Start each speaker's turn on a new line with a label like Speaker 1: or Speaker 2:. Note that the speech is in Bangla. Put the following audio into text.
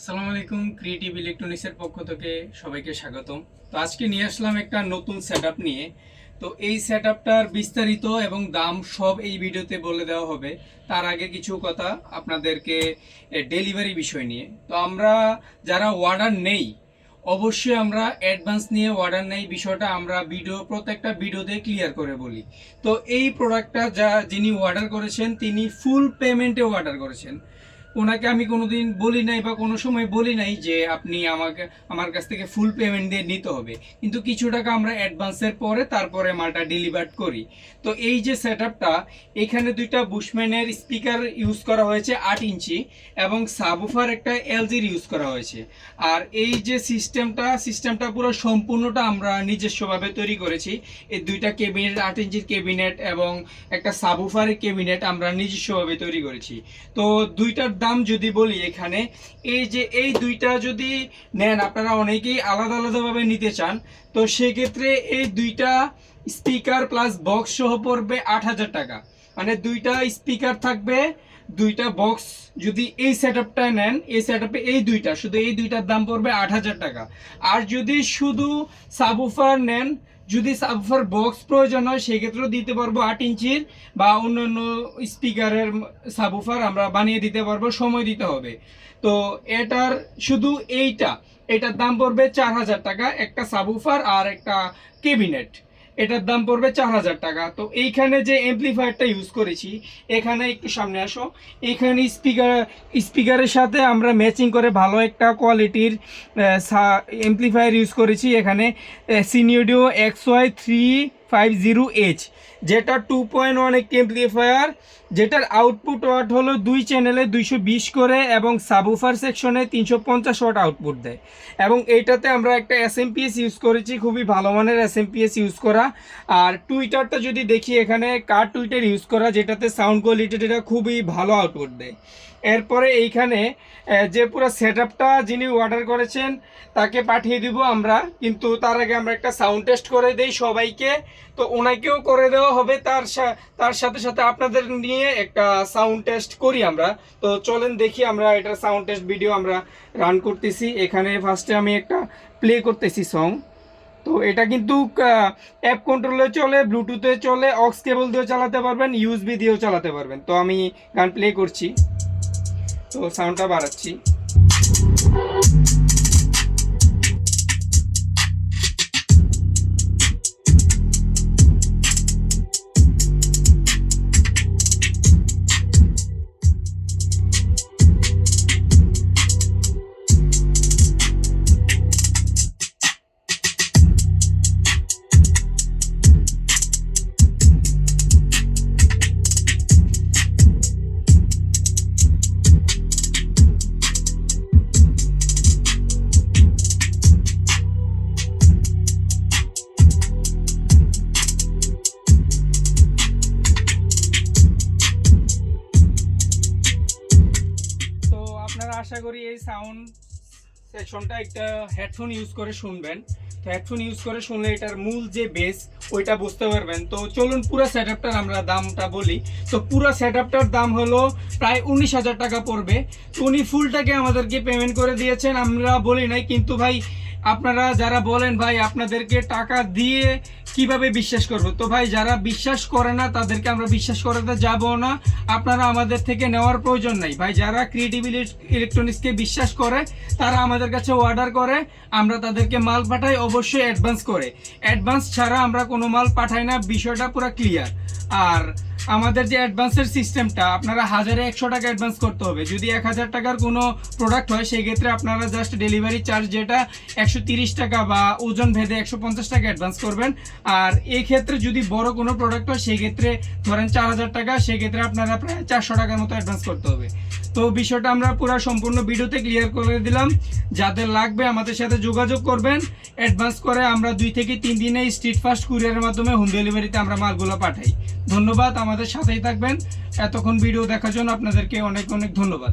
Speaker 1: আসসালামু আলাইকুম ক্রিয়েটিভ ইলেকট্রনিক্সের পক্ষ থেকে সবাইকে স্বাগতম। তো আজকে নিয়ে আসলাম একটা নতুন সেট নিয়ে। তো এই সেট বিস্তারিত এবং দাম সব এই ভিডিওতে বলে দেওয়া হবে। তার আগে কিছু কথা আপনাদেরকে ডেলিভারি বিষয় নিয়ে। তো আমরা যারা অর্ডার নেই, অবশ্যই আমরা অ্যাডভান্স নিয়ে অর্ডার নেই বিষয়টা আমরা ভিডিও প্রত্যেকটা ভিডিওতে ক্লিয়ার করে বলি। তো এই প্রোডাক্টটা যা, যিনি অর্ডার করেছেন, তিনি ফুল পেমেন্টে অর্ডার করেছেন। ওনাকে আমি কোনোদিন বলি নাই বা কোনো সময় বলি নাই যে আপনি আমাকে, আমার কাছ থেকে ফুল পেমেন্ট দিয়ে নিতে হবে। কিন্তু কিছু টাকা আমরা অ্যাডভান্সের পরে তারপরে মালটা ডেলিভার করি। তো এই যে সেট আপটা এখানে দুইটা বুশম্যানের স্পিকার ইউজ করা হয়েছে আট ইঞ্চি এবং সাবুফার একটা এলজির ইউজ করা হয়েছে। আর এই যে সিস্টেমটা সিস্টেমটা পুরো সম্পূর্ণটা আমরা নিজস্বভাবে তৈরি করেছি। এই দুইটা কেবিনেট আট ইঞ্চির কেবিনেট এবং একটা সাবুফারের কেবিনেট আমরা নিজস্বভাবে তৈরি করেছি। তো দুইটার দাম যদি বলি এখানে, এই যে এই দুইটা যদি নেন, আপনারা অনেকেই আলাদা আলাদাভাবে নিতে চান, তো সেক্ষেত্রে এই দুইটা স্পিকার প্লাস বক্স সহ পড়বে আট হাজার টাকা। মানে দুইটা স্পিকার থাকবে, দুইটা বক্স যদি এই সেট নেন, এই সেট এই দুইটা, শুধু এই দুইটার দাম পড়বে আট হাজার টাকা। আর যদি শুধু সাবুফার নেন যদি সাবফার বক্স প্রয়োজন হয়, সেক্ষেত্রেও দিতে পারব আট ইঞ্চির বা অন্যান্য স্পিকারের সাবুফার আমরা বানিয়ে দিতে পারব, সময় দিতে হবে। তো এটার শুধু এইটা, এটার দাম পড়বে চার হাজার টাকা, একটা সাবুফার আর একটা কেবিনেট এটার দাম পড়বে চার হাজার টাকা। তো এইখানে যে এমপ্লিফায়ারটা ইউজ করেছি, এখানে একটু সামনে আসো। এখানে স্পিকার স্পিকারের সাথে আমরা ম্যাচিং করে ভালো একটা কোয়ালিটির এমপ্লিফায়ার ইউজ করেছি এখানে। সিনিয়ডিও X Y three five zero H যেটা টু পয়েন্ট ওয়ান একটি এমপ্লিফায়ার যেটার আউটপুট ওয়াট হলো দুই চ্যানেলে দুইশো বিশ করে এবং সাবুফার সেকশনে তিনশো পঞ্চাশ ওয়াট আউটপুট দেয়। এবং এইটাতে আমরা একটা এস ইউজ করেছি, খুবই ভালো মানের এস ইউজ করা। আর টুইটারটা যদি দেখি, এখানে কার টুইটার ইউজ করা, যেটাতে সাউন্ড কোয়ালিটিটা খুবই ভালো আউটপুট দেয়। এরপরে এইখানে যে পুরো সেট যিনি অর্ডার করেছেন, তাকে পাঠিয়ে দিব আমরা। কিন্তু তার আগে আমরা একটা সাউন্ড টেস্ট করে দেই সবাইকে। তো ওনাকেও করে দেওয়া হবে। তার তার সাথে সাথে আপনাদের নিয়ে একটা সাউন্ড টেস্ট করি আমরা। তো চলেন দেখি আমরা এটার সাউন্ড টেস্ট ভিডিও আমরা রান করতেছি। এখানে ফার্স্টে আমি একটা প্লে করতেছি সং তো এটা কিন্তু অ্যাপ কন্ট্রোলে চলে ব্লুটুথে চলে অক্স কেবল দিয়েও চালাতে পারবেন ইউএসবি দিয়েও চালাতে পারবেন। তো আমি গান প্লে করছি। তো সাউন্ডটা বাড়াচ্ছি। আশা করি এই সাউন্ড সেকশনটা একটা হেডফোন ইউজ করে শুনবেন। তো হেডফোন ইউজ করে শুনলে এটার মূল যে বেস ওইটা বুঝতে পারবেন। তো চলুন পুরো সেট আমরা দামটা বলি। তো পুরো সেট দাম হলো প্রায় উনিশ হাজার টাকা পড়বে। তো উনি ফুলটাকে আমাদেরকে পেমেন্ট করে দিয়েছেন, আমরা বলি নাই। কিন্তু ভাই, আপনারা যারা বলেন, ভাই, আপনাদেরকে টাকা দিয়ে কীভাবে বিশ্বাস করব? তো ভাই, যারা বিশ্বাস করে না, তাদেরকে আমরা বিশ্বাস করাতে যাব না। আপনারা আমাদের থেকে নেওয়ার প্রয়োজন নাই। ভাই, যারা ক্রিয়েটিভ ইলেকট্রনিক্সকে বিশ্বাস করে, তারা আমাদের কাছে অর্ডার করে, আমরা তাদেরকে মাল পাঠাই, অবশ্যই অ্যাডভান্স করে। অ্যাডভান্স ছাড়া আমরা কোনো মাল পাঠাই না, বিষয়টা পুরো ক্লিয়ার আর আমাদের যে অ্যাডভান্সের সিস্টেমটা আপনারা হাজারে একশো টাকা অ্যাডভান্স করতে হবে। যদি এক হাজার টাকার কোনো প্রোডাক্ট হয় সেই ক্ষেত্রে আপনারা জাস্ট ডেলিভারি চার্জ যেটা একশো তিরিশ টাকা বা ওজন ভেদে একশো পঞ্চাশ টাকা অ্যাডভান্স করবেন। আর এই ক্ষেত্রে যদি বড় কোনো প্রোডাক্ট হয় সেই ক্ষেত্রে ধরেন চার হাজার টাকা, সেক্ষেত্রে আপনারা প্রায় চারশো টাকার মতো অ্যাডভান্স করতে হবে। তো বিষয়টা আমরা পুরো সম্পূর্ণ ভিডিওতে ক্লিয়ার করে দিলাম। যাদের লাগবে আমাদের সাথে যোগাযোগ করবেন। অ্যাডভান্স করে আমরা দুই থেকে তিন দিনে স্ট্রিট ফাস্ট কুরিয়ারের মাধ্যমে হোম ডেলিভারিতে আমরা মালগুলো পাঠাই। ধন্যবাদ আমাদের সাথেই থাকবেন। এতক্ষণ ভিডিও দেখার জন্য আপনাদেরকে অনেক অনেক ধন্যবাদ।